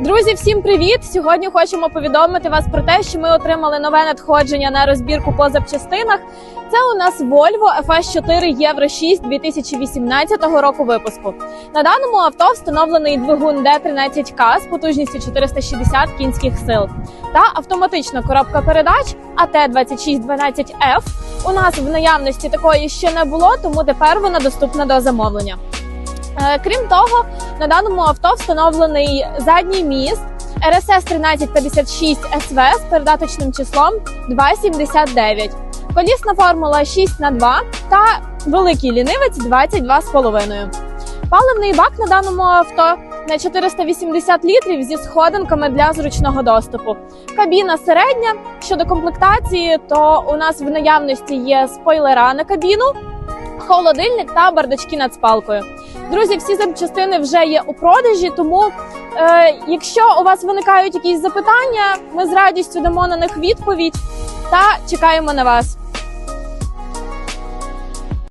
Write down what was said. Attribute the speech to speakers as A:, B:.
A: Друзі, всім привіт! Сьогодні хочемо повідомити вас про те, що ми отримали нове надходження на розбірку по запчастинах. Це у нас Volvo FS4 Euro 6 2018 року випуску. На даному авто встановлений двигун D13K з потужністю 460 кінських сил та автоматична коробка передач AT2612F. У нас в наявності такої ще не було, тому тепер вона доступна до замовлення. Е, Крім того, на даному авто встановлений задній міст RSS 1356 SV з передаточним числом 279, колісна формула 6 х 2 та великий лінивець 22,5. Паливний бак на даному авто на 480 літрів зі сходинками для зручного доступу. Кабіна середня. Щодо комплектації, то у нас в наявності є спойлера на кабіну, холодильник та бардачки над спалкою. Друзі, всі запчастини вже є у продажі, тому е, якщо у вас виникають якісь запитання, ми з радістю дамо на них відповідь та чекаємо на вас.